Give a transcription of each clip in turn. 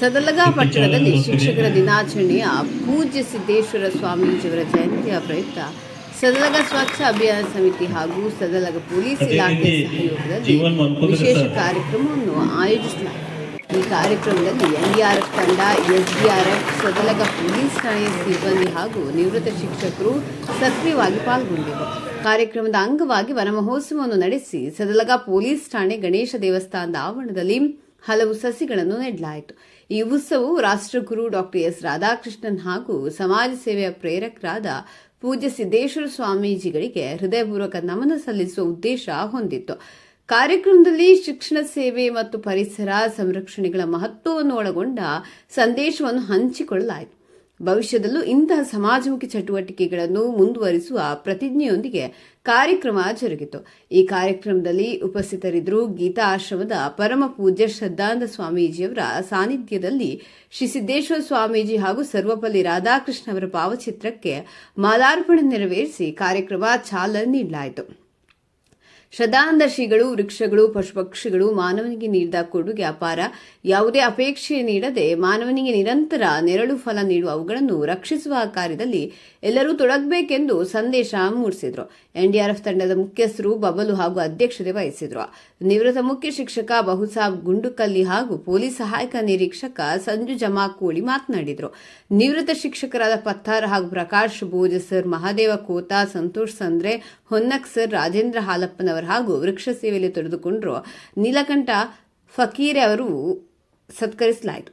ಸದಲಗ ಪಟ್ಟಣದಲ್ಲಿ ಶಿಕ್ಷಕರ ದಿನಾಚರಣೆಯ ಪೂಜ್ಯ ಸಿದ್ದೇಶ್ವರ ಸ್ವಾಮೀಜಿಯವರ ಜಯಂತಿಯ ಪ್ರಯುಕ್ತ ಸದಲಗ ಸ್ವಚ್ಛ ಅಭಿಯಾನ ಸಮಿತಿ ಹಾಗೂ ಸದಲಗ ಪೊಲೀಸ್ ಇಲಾಖೆ ಸಹಯೋಗದಲ್ಲಿ ವಿಶೇಷ ಕಾರ್ಯಕ್ರಮವನ್ನು ಆಯೋಜಿಸಲಾಗಿದೆ. ಈ ಕಾರ್ಯಕ್ರಮದಲ್ಲಿ ಎನ್ಡಿಆರ್ಎಫ್ ತಂಡ, ಎಸ್ಡಿಆರ್ಎಫ್ ಸದಲಗ ಪೊಲೀಸ್ ಠಾಣೆಯ ಸಿಬ್ಬಂದಿ ಹಾಗೂ ನಿವೃತ್ತ ಶಿಕ್ಷಕರು ಸಕ್ರಿಯವಾಗಿ ಪಾಲ್ಗೊಂಡಿದ್ದರು ಕಾರ್ಯಕ್ರಮದ ಅಂಗವಾಗಿ ವನಮಹೋತ್ಸವವನ್ನು ನಡೆಸಿ ಸದಲಗ ಪೊಲೀಸ್ ಠಾಣೆ ಗಣೇಶ ದೇವಸ್ಥಾನದ ಆವರಣದಲ್ಲಿ ಹಲವು ಸಸಿಗಳನ್ನು ನೆಡಲಾಯಿತು. ಈ ಉತ್ಸವವು ರಾಷ್ಟ್ರಗುರು ಡಾಕ್ಟರ್ ಎಸ್. ರಾಧಾಕೃಷ್ಣನ್ ಹಾಗೂ ಸಮಾಜ ಸೇವೆಯ ಪ್ರೇರಕರಾದ ಪೂಜ್ಯ ಸಿದ್ದೇಶ್ವರ ಸ್ವಾಮೀಜಿಗಳಿಗೆ ಹೃದಯಪೂರ್ವಕ ನಮನ ಸಲ್ಲಿಸುವ ಉದ್ದೇಶ ಹೊಂದಿತ್ತು. ಕಾರ್ಯಕ್ರಮದಲ್ಲಿ ಶಿಕ್ಷಣ ಸೇವೆ ಮತ್ತು ಪರಿಸರ ಸಂರಕ್ಷಣೆಗಳ ಮಹತ್ವವನ್ನು ಒಳಗೊಂಡ ಸಂದೇಶವನ್ನು ಹಂಚಿಕೊಳ್ಳಲಾಯಿತು. ಭವಿಷ್ಯದಲ್ಲೂ ಇಂತಹ ಸಮಾಜಮುಖಿ ಚಟುವಟಿಕೆಗಳನ್ನು ಮುಂದುವರಿಸುವ ಪ್ರತಿಜ್ಞೆಯೊಂದಿಗೆ ಕಾರ್ಯಕ್ರಮ ಜರುಗಿತು. ಈ ಕಾರ್ಯಕ್ರಮದಲ್ಲಿ ಉಪಸ್ಥಿತರಿದ್ದರು ಗೀತಾ ಆಶ್ರಮದ ಪರಮ ಪೂಜ್ಯ ಶ್ರದ್ಧಾನಂದ ಸ್ವಾಮೀಜಿಯವರ ಸಾನ್ನಿಧ್ಯದಲ್ಲಿ ಶ್ರೀ ಸಿದ್ದೇಶ್ವರ ಸ್ವಾಮೀಜಿ ಹಾಗೂ ಸರ್ವಪಲ್ಲಿ ರಾಧಾಕೃಷ್ಣ ಅವರ ಭಾವಚಿತ್ರಕ್ಕೆ ಮಾಲಾರ್ಪಣೆ ನೆರವೇರಿಸಿ ಕಾರ್ಯಕ್ರಮ ಚಾಲನೆ ನೀಡಲಾಯಿತು. ಶ್ರೀಗಳು ವೃಕ್ಷಗಳು, ಪಶುಪಕ್ಷಿಗಳು, ಮಾನವನಿಗೆ ನೀಡಿದ ಕೊಡುಗೆ ಅಪಾರ ಯಾವುದೇ ಅಪೇಕ್ಷೆ ನೀಡದೆ ಮಾನವನಿಗೆ ನಿರಂತರ ನೆರಳು ಫಲ ನೀಡುವ ಅವುಗಳನ್ನು ರಕ್ಷಿಸುವ ಕಾರ್ಯದಲ್ಲಿ ಎಲ್ಲರೂ ತೊಡಗಬೇಕೆಂದು ಸಂದೇಶ ಮೂಡಿಸಿದ್ರು. ಎನ್ಡಿಆರ್ಎಫ್ ತಂಡದ ಮುಖ್ಯಸ್ಥರು ಬಬಲು ಹಾಗೂ ಅಧ್ಯಕ್ಷತೆ ವಹಿಸಿದ್ರು. ನಿವೃತ್ತ ಮುಖ್ಯ ಶಿಕ್ಷಕ ಬಹುಸಾಬ್ ಗುಂಡುಕಲ್ಲಿ ಹಾಗೂ ಪೊಲೀಸ್ ಸಹಾಯಕ ನಿರೀಕ್ಷಕ ಸಂಜು ಜಮಾಕೋಳಿ ಮಾತನಾಡಿದರು. ನಿವೃತ್ತ ಶಿಕ್ಷಕರಾದ ಪತ್ತಾರ್ ಹಾಗೂ ಪ್ರಕಾಶ್ ಬೋಜ ಸರ್ ಮಹಾದೇವ ಕೋತಾ, ಸಂತೋಷ್ ಸಂದ್ರೆ ಹೊನ್ನಕ್ ಸರ್ ರಾಜೇಂದ್ರ ಹಾಲಪ್ಪನವರ್ ಹಾಗೂ ವೃಕ್ಷ ಸೇವೆಯಲ್ಲಿ ತೊಡೆದುಕೊಂಡರು ನೀಲಕಂಠ ಫಕೀರೆ ಅವರು ಸತ್ಕರಿಸಲಾಯಿತು.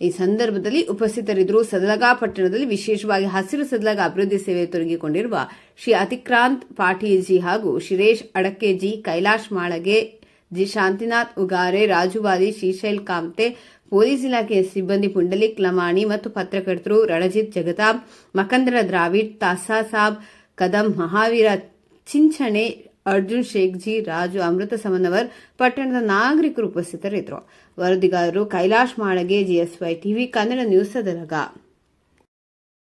ಈ ಸಂದರ್ಭದಲ್ಲಿ ಉಪಸ್ಥಿತರಿದ್ದರು ಸದಲಗಾ ಪಟ್ಟಣದಲ್ಲಿ ವಿಶೇಷವಾಗಿ ಹಸಿರು ಸದಲಗ ಅಭಿವೃದ್ಧಿ ಸೇವೆ ತೊಡಗಿಕೊಂಡಿರುವ ಶ್ರೀ ಅತಿಕ್ರಾಂತ್ ಪಾಟೀಲ್ಜಿ ಹಾಗೂ ಶಿರೇಶ್ ಅಡಕೆಜಿ ಕೈಲಾಶ್ ಮಾಳಗೆ, ಜಿ ಶಾಂತಿನಾಥ್ ಉಗಾರೆ, ರಾಜುವಾಲಿ, ಶ್ರೀಶೈಲ್ ಕಾಮ್ತೆ, ಪೊಲೀಸ್ ಇಲಾಖೆಯ ಸಿಬ್ಬಂದಿ ಪುಂಡಲಿಕ್ ಲಮಾಣಿ ಮತ್ತು ಪತ್ರಕರ್ತರು ರಣಜಿತ್ ಜಗತಾಬ್ ಮಕಂದ್ರ ದ್ರಾವಿಡ್, ತಾಸಾ ಸಾಬ್, ಕದಂ ಮಹಾವೀರ ಚಿಂಚಣೆ ಅರ್ಜುನ್ ಶೇಖ್ಜಿ ರಾಜು ಅಮೃತ ಸಮನವರ್, ಪಟ್ಟಣದ ನಾಗರಿಕರು ಉಪಸ್ಥಿತರಿದ್ದರು. ವರದಿಗಾರರು Kailash Malage, GSY TV, Kannada news Sadalaga